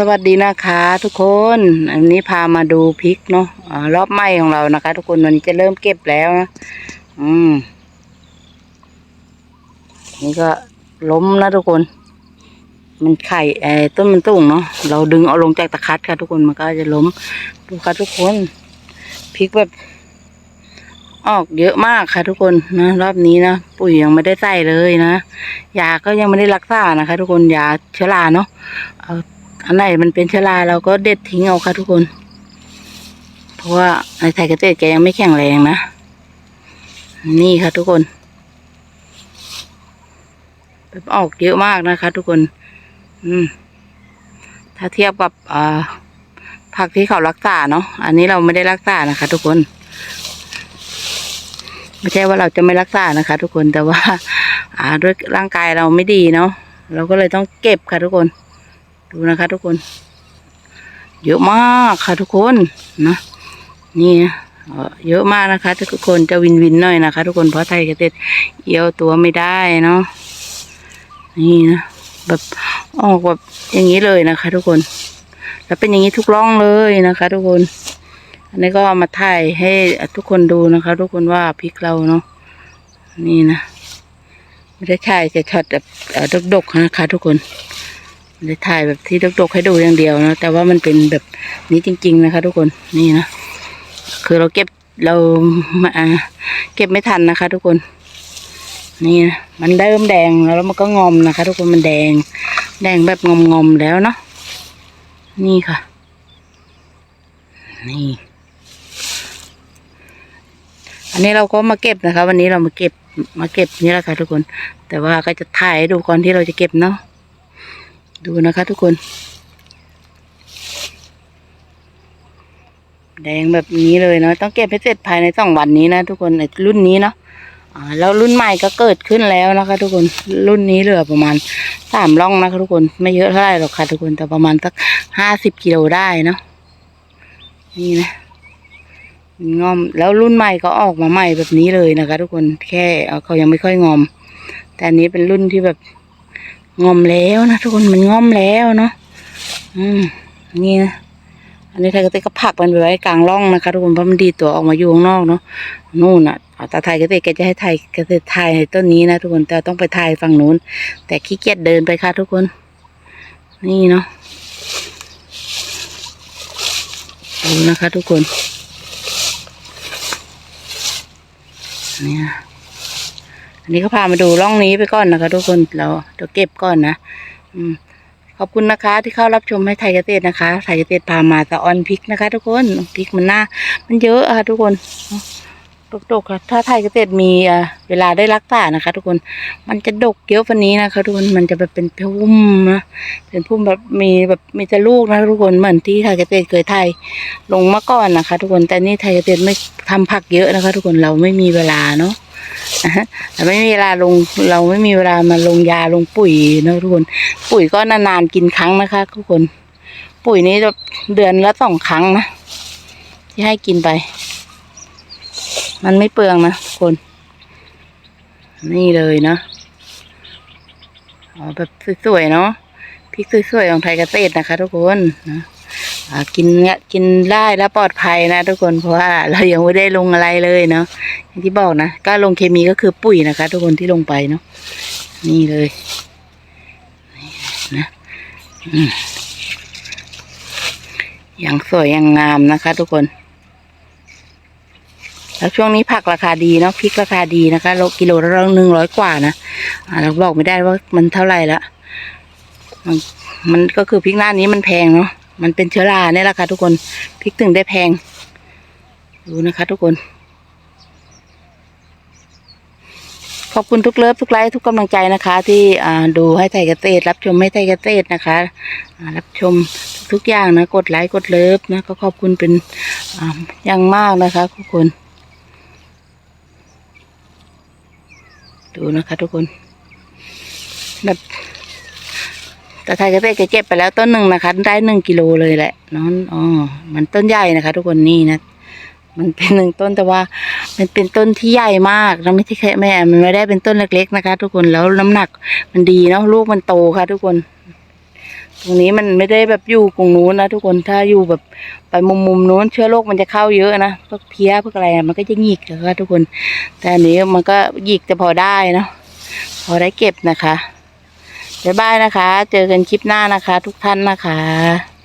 สวัสดีนะคะทุกคน อันนี้พามาดูพริกเนาะอ่ารอบไหม้ของเรานะคะ ทุกคนวันนี้จะเริ่มเก็บแล้วนะ อืม นี่ก็ล้มนะทุกคน มันไข่ไอ้ต้นมันตุ่งเนาะ เราดึงเอาลงจากตะคัดค่ะทุกคน มันก็จะล้ม ดูค่ะทุกคน พริกแบบออกเยอะมากค่ะทุกคนนะรอบนี้นะปุ๋ยยังไม่ได้ใส่เลยนะยาก็ยังไม่ได้รักษานะคะ ทุกคนยาเชื้อราเนาะเอา อันไหนมันเป็นเชื้อราเราก็เด็ดทิ้งเอาค่ะทุกคน เพราะว่าไอไทยเกษตรแกยังไม่แข็งแรงนะ นี่ค่ะทุกคนแบบออกเยอะมากนะคะ ทุกคน อืม ถ้าเทียบกับอ่าผักที่เขารักษาเนาะ อันนี้เราไม่ได้รักษานะคะ ทุกคน ไม่ใช่ว่าเราจะไม่รักษานะคะ ทุกคน แต่ว่า อ่าด้วยร่างกายเราไม่ดีเนาะ เราก็เลยต้องเก็บค่ะทุกคน ดูนะคะ ทุกคนเยอะมากค่ะทุกคนนะนี่นะเยอะมากนะคะ ทุกคนจะวินวินหน่อยนะคะ ทุกคนเพราะไทยเกษตรเอี่ยวตัวไม่ได้เนาะนี่นะแบบออกแบบอย่างนี้เลยนะคะ ทุกคน แล้วเป็นอย่างนี้ทุกร่องเลยนะคะ ทุกคน อันนี้ก็ามาถ่ายให้ทุกคนดูนะคะ ทุกคนว่าพริกเราเนาะนี่นะไม่ได้ถ่ายแต่ช็อตแบบดกๆนะคะ ทุกคน ไม่ได้ถ่ายแบบที่ดกๆให้ดูอย่างเดียวนะแต่ว่ามันเป็นแบบนี้จริง ๆ นะคะ ทุกคนนี่นะคือเราเก็บเรามาเก็บไม่ทันนะคะ ทุกคน นี่นะมันเริ่มแดงแล้วมันก็งอมนะคะ ทุกคนมันแดง แดงแบบงอมๆแล้วเนาะนี่ค่ะ นี่ อันนี้เราก็มาเก็บนะคะ วันนี้เรามาเก็บมาเก็บนี่แหละค่ะ ทุกคน แต่ว่าก็จะถ่ายให้ดูก่อนที่เราจะเก็บเนาะ ดูนะคะทุกคน แดงแบบนี้เลยเนาะต้องเก็บให้เสร็จภายในสองวันนี้นะทุกคนรุ่นนี้เนาะแล้วรุ่นใหม่ก็เกิดขึ้นแล้วนะคะ ทุกคนรุ่นนี้เหลือประมาณสามร่องนะคะทุกคนไม่เยอะเท่าไหร่หรอกค่ะ ทุกคนแต่ประมาณสักห้าสิบกิโลได้เนาะนี่นะงอมแล้วรุ่นใหม่ก็ออกมาใหม่แบบนี้เลยนะคะ ทุกคนแค่เอ่อเขายังไม่ค่อยงอม แต่อันนี้เป็นรุ่นที่แบบ งอมแล้วนะทุกคนมันงอมแล้วเนาะอืมนี่นะอันนี้ไทยกระติก็ผักมันไปไว้กลางร่องนะคะทุกคนเพราะมันดีตัวออกมาอยู่ข้างนอกเนาะนู่นอะเอาตาไทยเกษตรแกจะให้ไทยเกษตรไทยต้นนี้นะทุกคนแต่ต้องไปถ่ายฝั่งนู้น แต่ขี้เกียจเดินไปค่ะทุกคน นี่เนาะดูนะคะทุกคน เนี่ย อันนี้ก็พามาดูร่องนี้ไปก่อนนะคะ ทุกคนเราเดี๋ยวเก็บก่อนนะอืมขอบคุณนะคะที่เข้ารับชมให้ไทยเกษตรนะคะไทยเกษตรพามาสะออนพริกนะคะ ทุกคนพริกมันหน้า มันเยอะค่ะทุกคนดกๆค่ะถ้าไทยเกษตรมีเวลาได้รักษานะคะ ทุกคนมันจะดกเยอะกว่านี้นะคะทุกคนมันจะแบบเป็นพุ่มนะเป็นพุ่มแบบมีแบบมีแต่ลูกนะทุกคนเหมือนที่ไทยเกษตรเคยไทยลงมาก่อนนะคะ ทุกคนแต่นี่ไทยเกษตรไม่ทำผักเยอะนะคะ ทุกคนเราไม่มีเวลาเนาะ แต่ไม่มีเวลาลงเราไม่มีเวลามาลงยาลงปุ๋ยนะทุกคนปุ๋ยก็นานๆกินครั้งนะคะทุกคน ปุ๋ยนี้จะเดือนละสองครั้งนะที่ให้กินไป มันไม่เปลืองนะทุกคน นี่เลยนะอ๋อแบบสวยๆเนาะพริกสวยๆของไทยเกษตรนะคะ ทุกคนนะ กินเนี่ยกินได้แล้วปลอดภัยนะทุกคนเพราะว่าเรายังไม่ได้ลงอะไรเลยเนาะอย่างที่บอกนะก็ลงเคมีก็คือปุ๋ยนะคะ ทุกคนที่ลงไปเนาะนี่เลยนะอย่างสวยอย่างงามนะคะ ทุกคน แล้วช่วงนี้ผักราคาดีเนาะพริกราคาดีนะคะโลกิโลละหนึ่งร้อยกว่านะเราบอกไม่ได้ว่ามันเท่าไหร่ละมันมันก็คือพริกหน้านี้มันแพงเนาะ มันเป็นเชื้อราเนี่ยแหละค่ะทุกคนพริกถึงได้แพง ดูนะคะ ทุกคน ขอบคุณทุกเลิฟทุกไลค์ทุกกำลังใจนะคะ ที่ดูให้ไทยเกษตร รับชมให้ไทยเกษตรนะคะรับชมทุกอย่างนะกดไลค์กดเลิฟนะก็ขอบคุณเป็นออย่างมากนะคะ ทุกคน ดูนะคะ ทุกคนแบบ ตะไคร้กระเตะกระเจ็บไปแล้วต้นหนึ่งนะคะ ได้หนึ่งกิโลเลยแหละน้องอ๋อมันต้นใหญ่นะคะ ทุกคนนี่นะมันเป็นหนึ่งต้นแต่ว่า มันเป็นต้นที่ใหญ่มากเราไม่ที่แค่แม่มันไม่ได้เป็นต้นเล็กๆนะคะ ทุกคนแล้วน้ำหนักมันดีเนาะลูกมันโตค่ะ ทุกคน ตรงนี้มันไม่ได้แบบอยู่กรงนู้นนะทุกคนถ้าอยู่แบบไปมุมมุมนู้นเชื้อโรคมันจะเข้าเยอะนะพวกเพี้ยพวกอะไรมันก็จะหยิกนะคะทุกคน แต่อันนี้มันก็หยิกจะพอได้เนาะพอได้เก็บนะคะ บ๊ายบายนะคะ เจอกันคลิปหน้านะคะ ทุกท่านนะคะ